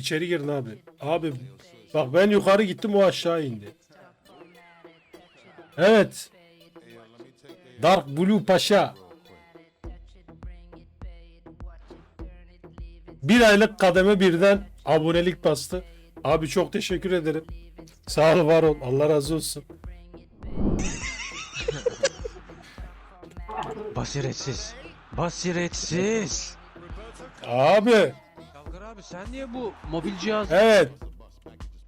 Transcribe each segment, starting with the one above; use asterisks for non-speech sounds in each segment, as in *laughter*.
İçeri girin abi. Abi bak ben yukarı gittim o aşağı indi. Evet. Dark Blue Paşa. Bir aylık kademe birden abonelik bastı. Abi çok teşekkür ederim. Sağ ol var ol. Allah razı olsun. Basiretsiz. Basiretsiz. Abi abi sen niye bu mobil cihaz evet.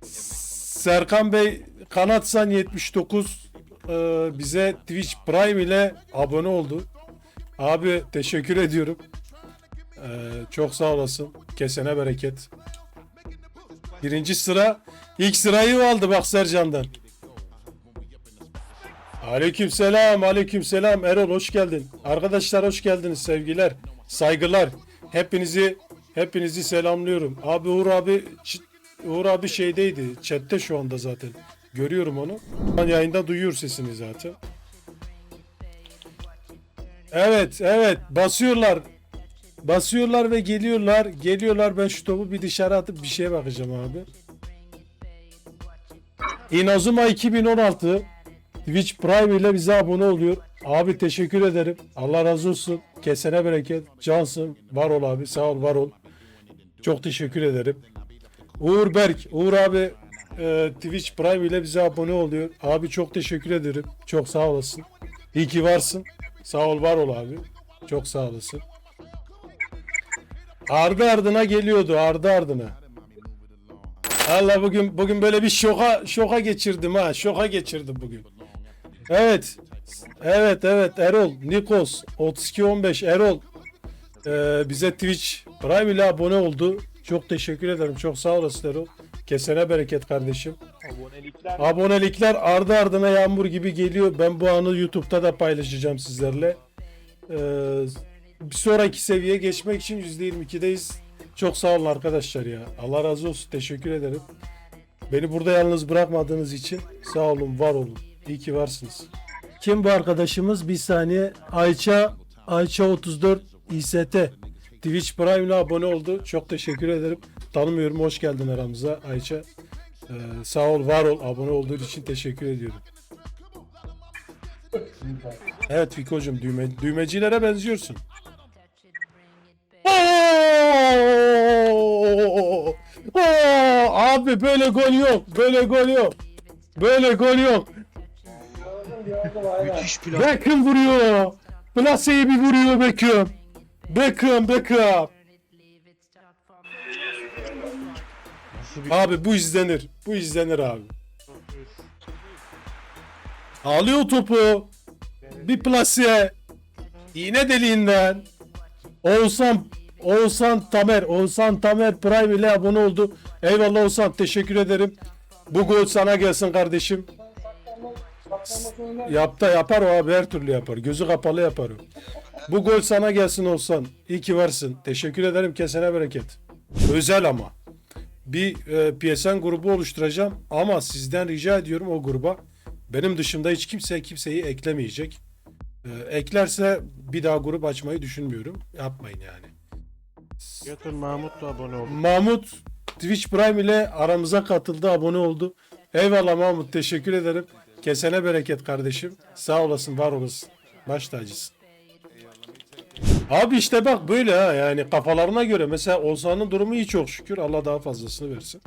Serkan Bey Kanatsan 79 e, bize Twitch Prime ile abone oldu. Abi teşekkür ediyorum. E, çok sağ olasın. Kesene bereket. Birinci sıra ilk sırayı aldı bak Sercan'dan. Aleykümselam, aleykümselam. Erol hoş geldin. Arkadaşlar hoş geldiniz sevgiler, saygılar. Hepinizi hepinizi selamlıyorum. Abi Uğur abi Uğur abi şeydeydi. Chat'te şu anda zaten. Görüyorum onu. Ben yayında duyuyor sesini zaten. Evet, evet. Basıyorlar. Basıyorlar ve geliyorlar. Geliyorlar. Ben şu topu bir dışarı atıp bir şeye bakacağım abi. Inazuma 2016 Twitch Prime ile bize abone oluyor. Abi teşekkür ederim. Allah razı olsun. Kesene bereket. Cansın. Var ol abi. Sağ ol var ol. Çok teşekkür ederim. Uğur Berk. Uğur abi e, Twitch Prime ile bize abone oluyor. Abi çok teşekkür ederim. Çok sağ olasın. İyi ki varsın. Sağ ol var ol abi. Çok sağ olasın. Ardı ardına geliyordu. Ardı ardına. Allah bugün bugün böyle bir şoka şoka geçirdim ha. Şoka geçirdim bugün. Evet. Evet evet Erol Nikos 3215 Erol ee, bize Twitch Prime ile abone oldu. Çok teşekkür ederim. Çok sağ olasın Erol. Kesene bereket kardeşim. Abonelikler Abonelikler ardı ardına yağmur gibi geliyor. Ben bu anı YouTube'da da paylaşacağım sizlerle. Ee, bir sonraki seviyeye geçmek için %22'deyiz. Çok sağ olun arkadaşlar ya. Allah razı olsun. Teşekkür ederim. Beni burada yalnız bırakmadığınız için sağ olun, var olun. İyi ki varsınız. Kim bu arkadaşımız? Bir saniye. Ayça Ayça 34 İST. Twitch Prime ile abone oldu. Çok teşekkür ederim. Tanımıyorum. Hoş geldin aramıza Ayça. Ee, sağ ol, var ol. Abone olduğun için teşekkür ediyorum. Evet Fiko'cum düğme, düğmecilere benziyorsun. Oo! Oo! Abi böyle gol yok. Böyle gol yok. Böyle gol yok. müthiş plan. Beckham vuruyor. Plase'yi bir vuruyor Beckham. Beckham, Beckham. Nasıl bir Abi bu izlenir. Bu izlenir abi. Alıyor topu. Bir plase. İğne deliğinden. Oğuzhan Oğuzhan Tamer. Oğuzhan Tamer Prime ile abone oldu. Eyvallah Oğuzhan. Teşekkür ederim. Bu gol sana gelsin kardeşim. Yapta yapar o abi her türlü yapar. Gözü kapalı yapar o. Bu gol sana gelsin Oğuzhan. İyi ki varsın. Teşekkür ederim. Kesene bereket. Özel ama bir e, PSN grubu oluşturacağım ama sizden rica ediyorum o gruba benim dışımda hiç kimse kimseyi eklemeyecek. E, eklerse bir daha grup açmayı düşünmüyorum. Yapmayın yani. Götür Mahmut da abone oldu. Mahmut Twitch Prime ile aramıza katıldı, abone oldu. Eyvallah Mahmut, teşekkür ederim. Kesene bereket kardeşim. Sağ olasın, var olasın. Baş tacısın. Abi işte bak böyle ha yani kafalarına göre mesela Oğuzhan'ın durumu iyi çok şükür Allah daha fazlasını versin.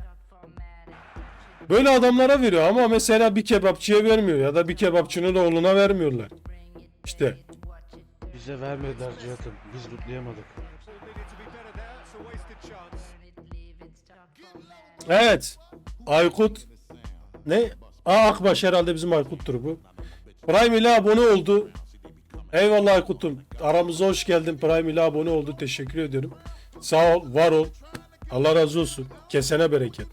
Böyle adamlara veriyor ama mesela bir kebapçıya vermiyor ya da bir kebapçının oğluna vermiyorlar. İşte bize vermediler Cihat'ım. Biz lootlayamadık. evet Aykut ne? Aa Akbaş herhalde bizim Aykut'tur bu. Prime ile abone oldu. Eyvallah Aykut'um. Aramıza hoş geldin. Prime ile abone oldu. Teşekkür ediyorum. Sağ ol, var ol. Allah razı olsun. Kesene bereket.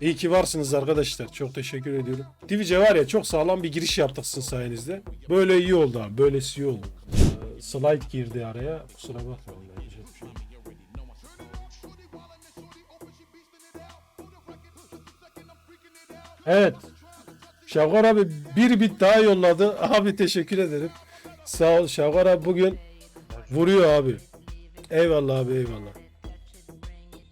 İyi ki varsınız arkadaşlar. Çok teşekkür ediyorum. Twitch'e var ya çok sağlam bir giriş yaptık sizin sayenizde. Böyle iyi oldu abi. Böylesi iyi oldu. Ee, slide girdi araya. Kusura bakmayın. Evet. Şavgar abi bir bit daha yolladı. Abi teşekkür ederim. Sağ ol Şavgar abi bugün vuruyor abi. Eyvallah abi eyvallah.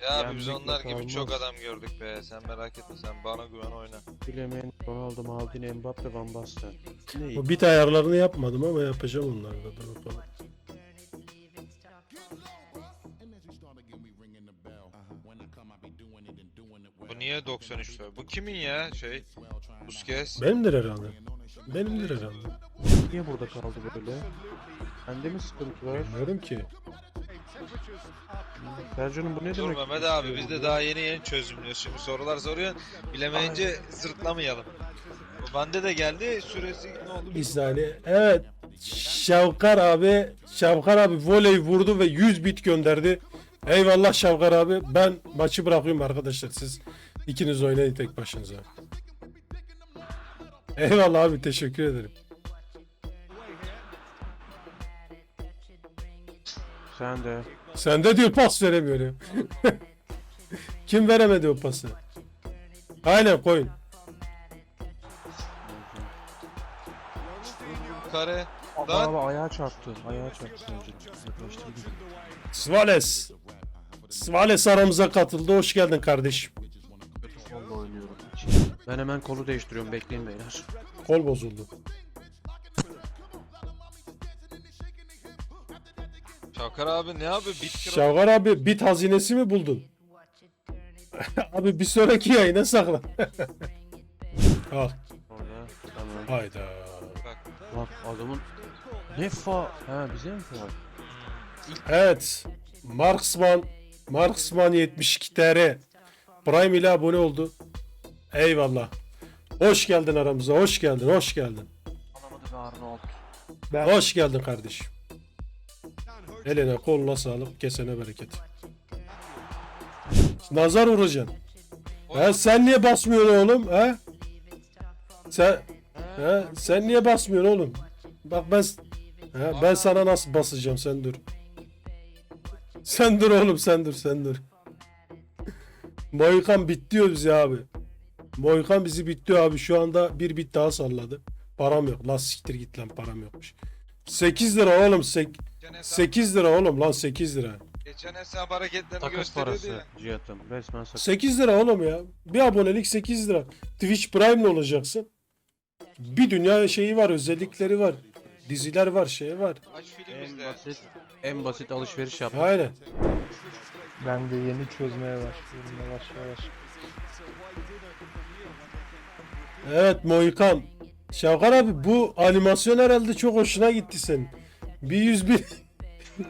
Ya abi biz onlar gibi kalmaz. çok adam gördük be. Sen merak etme sen bana güven oyna. Bilemeyen Ronaldo, Maldini, Mbappe, Van Basten. Ne? Bu bit ayarlarını yapmadım ama yapacağım onları da. Dur bakalım. Bu niye 93 söyle? Bu kimin ya şey? Busquets. Benimdir herhalde. Benimdir herhalde. Niye burada kaldı böyle? Bende mi sıkıntı var? Bilmiyorum ki. Sercan'ım bu ne Dur demek? Mehmet abi biz de daha yeni yeni çözümlüyoruz. Şimdi sorular soruyorsun. Bilemeyince zırtlamayalım. Bu bende de geldi. Süresi ne oldu? Bir saniye. Evet. Şavkar abi. Şavkar abi voley vurdu ve 100 bit gönderdi. Eyvallah Şavkar abi. Ben maçı bırakıyorum arkadaşlar. Siz ikiniz oynayın tek başınıza. Eyvallah abi teşekkür ederim. Sen de. Sende diyor pas veremiyor. *laughs* Kim veremedi o pası? Aynen koyun. Kare. Aa, Lan. Abi ayağa çarptı. Ayağa çarptı. Yaklaştırdım. Svales. Svales aramıza katıldı. Hoş geldin kardeşim. Kötü kolla oynuyorum. Ben hemen kolu değiştiriyorum. Bekleyin beyler. Kol bozuldu. Şakar abi ne abi? Bit kral. Şavgar abi bit hazinesi mi buldun? *laughs* abi bir sonraki yayına sakla. *laughs* Al. Orada. Tamam. Hayda. Bak. Adamın ne fa... Ha bize mi fa? Evet. Marksman. Marksman 72 TR. Prime ile abone oldu. Eyvallah. Hoş geldin aramıza. Hoş geldin. Hoş geldin. Anlamadı be Arnold. Hoş geldin kardeşim. Eline koluna sağlık. Kesene bereket. Nazar vuracaksın. Ha, sen niye basmıyorsun oğlum? Ha? Sen ha, sen niye basmıyorsun oğlum? Bak ben ha, ben sana nasıl basacağım sen dur. Sen dur oğlum sen dur sen dur. Moykan bitiyor bizi abi. Moykan bizi bitiyor abi. Şu anda bir bit daha salladı. Param yok. Lan siktir git lan param yokmuş. 8 lira oğlum. Sek- Geçen hesap, 8 lira oğlum lan 8 lira. geçen hesap hareketlerini Takas gösteriyordu parası ya. Cihat'ım. Resmen sakın. 8 lira oğlum ya. Bir abonelik 8 lira. Twitch Prime'le olacaksın. Bir dünya şeyi var, özellikleri var. Diziler var, şey var. Aç film En izle. basit, en basit alışveriş yap. Aynen. Ben de yeni çözmeye başlıyorum yavaş yavaş. Evet Moikan. Şavkar abi bu animasyon herhalde çok hoşuna gitti senin. Bir 100 bit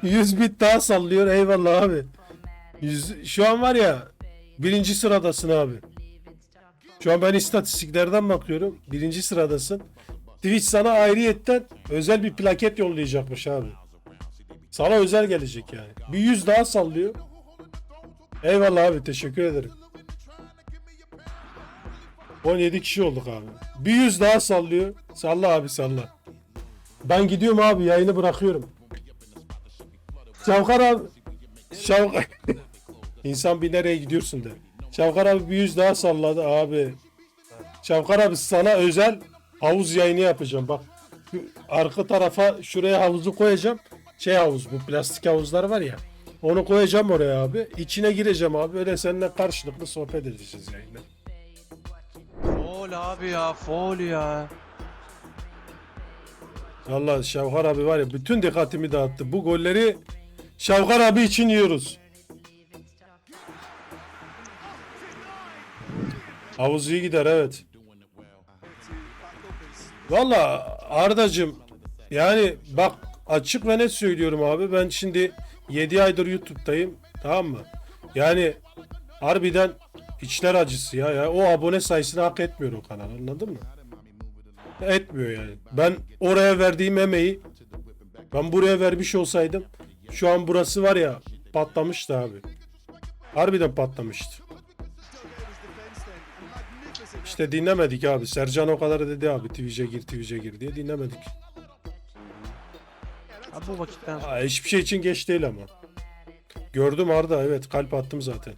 100 bit daha sallıyor. Eyvallah abi. Yüz, şu an var ya birinci sıradasın abi. Şu an ben istatistiklerden bakıyorum. Birinci sıradasın. Twitch sana ayrıyetten özel bir plaket yollayacakmış abi. Sana özel gelecek yani. Bir 100 daha sallıyor. Eyvallah abi teşekkür ederim. 17 kişi olduk abi. Bir 100 daha sallıyor. Salla abi salla. Ben gidiyorum abi yayını bırakıyorum. Şavkar abi. Şavkar. *laughs* İnsan bir nereye gidiyorsun de. Şavkar abi bir 100 daha salladı abi. Şavkar abi sana özel havuz yayını yapacağım bak. Arka tarafa şuraya havuzu koyacağım. Şey havuz bu plastik havuzlar var ya. Onu koyacağım oraya abi. İçine gireceğim abi. Öyle seninle karşılıklı sohbet edeceğiz yayında. Foul abi ya, foul ya. Allah Şavkar abi var ya bütün dikkatimi dağıttı. Bu golleri Şavkar abi için yiyoruz. Havuz iyi gider evet. Valla Ardacım yani bak açık ve net söylüyorum abi ben şimdi 7 aydır YouTube'dayım tamam mı? Yani harbiden içler acısı ya, ya o abone sayısını hak etmiyor o kanal anladın mı? Etmiyor yani. Ben oraya verdiğim emeği ben buraya vermiş olsaydım şu an burası var ya patlamıştı abi. Harbiden patlamıştı. İşte dinlemedik abi. Sercan o kadar dedi abi Twitch'e gir Twitch'e gir diye dinlemedik. Abi bu vakitten sonra Aa, hiçbir şey için geç değil ama. Gördüm Arda evet kalp attım zaten.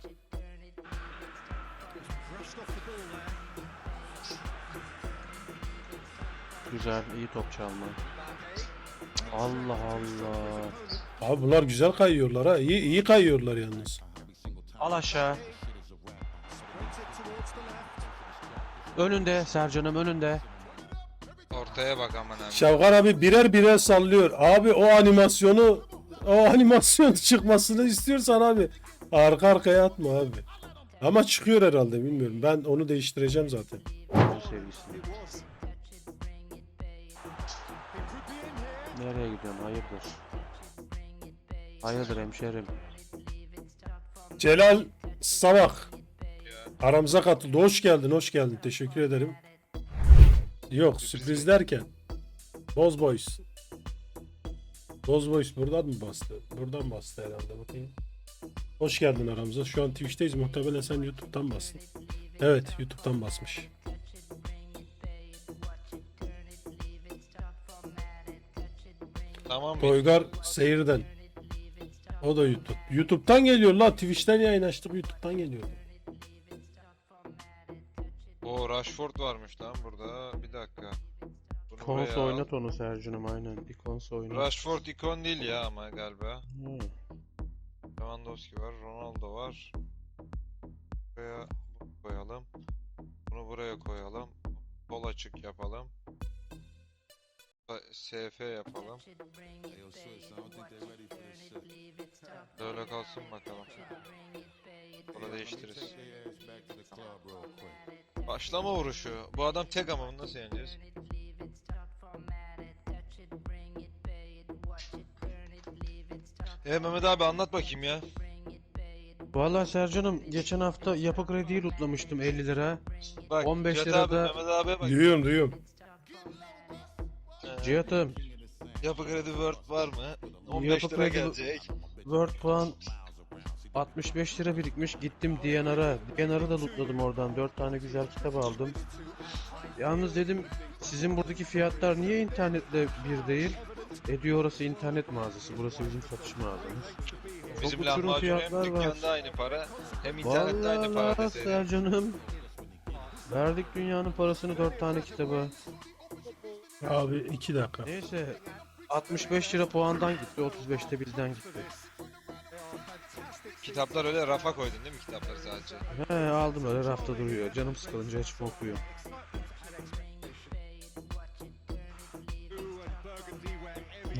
Güzel, iyi top çalma. Allah Allah. Abi bunlar güzel kayıyorlar ha. İyi, iyi kayıyorlar yalnız. Al aşağı. Önünde Sercan'ım önünde. Ortaya bak aman abi. Şavkar abi birer birer sallıyor. Abi o animasyonu o *laughs* animasyon çıkmasını istiyorsan abi arka arkaya atma abi. Ama çıkıyor herhalde bilmiyorum. Ben onu değiştireceğim zaten. Sevgisini. Nereye gidiyorsun? Hayırdır? Hayırdır hemşerim? Celal Savak aramıza katıldı. Hoş geldin, hoş geldin. Teşekkür ederim. Yok sürpriz derken Boz Boys. Boz Boys buradan mı bastı? Buradan bastı herhalde bakayım. Hoş geldin aramıza. Şu an Twitch'teyiz. Muhtemelen sen YouTube'dan bastın. Evet, YouTube'dan basmış. Tamam mı? Toygar Seyir'den. O da YouTube. YouTube'dan geliyor la. Twitch'ten yayın açtık. YouTube'dan geliyor. O Rashford varmış lan burada. Bir dakika. Bunu Kons buraya al. oynat onu Sercan'ım aynen. İkons oynat. Rashford ikon değil ya ama galiba. Hı. Lewandowski var, Ronaldo var. Buraya bunu koyalım. Bunu buraya koyalım. Sol açık yapalım. SF yapalım. Böyle kalsın bakalım. Bunu değiştiririz. Başlama vuruşu. Bu adam tek ama bunu nasıl yeneceğiz? E Mehmet abi anlat bakayım ya. Vallahi Sercan'ım geçen hafta yapı krediyi lootlamıştım 50 lira. Bak 15 Cihat lirada- abi, Mehmet abiye bak. Duyuyorum, duyuyorum. Cihat'ım Yapı kredi Word var mı? 15 Yapı lira kredi- gelecek. Word puan 65 lira birikmiş gittim DNR'a. DNR'ı da lootladım oradan 4 tane güzel kitap aldım. Yalnız dedim sizin buradaki fiyatlar niye internetle bir değil? E diyor orası internet mağazası burası bizim satış mağazamız. Bizim uçurum lahmacun hem fiyatlar var. dükkanda aynı para hem internette aynı para Vallahi. Sercan'ım. Verdik dünyanın parasını 4 tane kitaba. Abi iki dakika. Neyse 65 lira puandan gitti 35'te bizden gitti. Kitaplar öyle rafa koydun değil mi kitapları sadece? He aldım öyle rafta duruyor. Canım sıkılınca açıp okuyorum.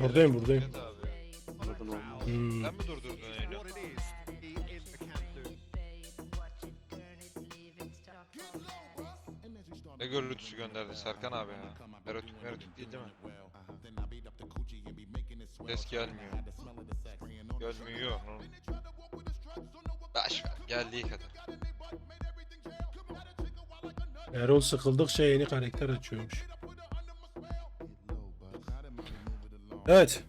Buradayım, buradayım. Evet abi. Anladın olmaz. Hmm. Sen mi durdurdun oyunu? Ne görüntüsü gönderdi Serkan abi ya. Erotik merotik değil değil mi? Ses gelmiyor. Gelmiyor. Baş ver. Geldiği kadar. Erol sıkıldıkça yeni karakter açıyormuş. Evet.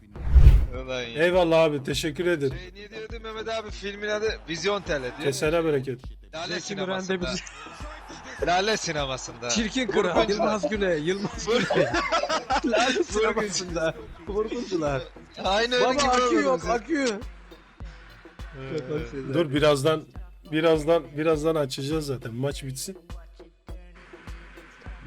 Ulan ya. Eyvallah abi. Teşekkür ederim. Şey niye diyordu Mehmet abi filmin adı Vizyon Tele diyor. Kesene bereket. Müren de sinemasında. Lale sinemasında. Çirkin Kral, kral Yılmaz Güney, Yılmaz Güney. *laughs* Lale sinemasında. Vurguncular. Aynı öyle Baba gibi akü yok akü. Dur birazdan birazdan birazdan açacağız zaten. Maç bitsin.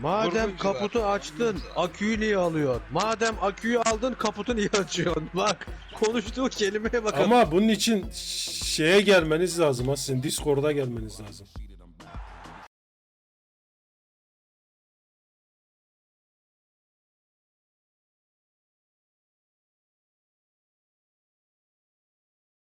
Madem Vurguncular. kaputu açtın, aküyü niye alıyorsun? Madem aküyü aldın, kaputu niye açıyorsun? *laughs* Bak, konuştuğu kelimeye bak. Ama bunun için şeye gelmeniz lazım. Ha sizin Discord'a gelmeniz lazım.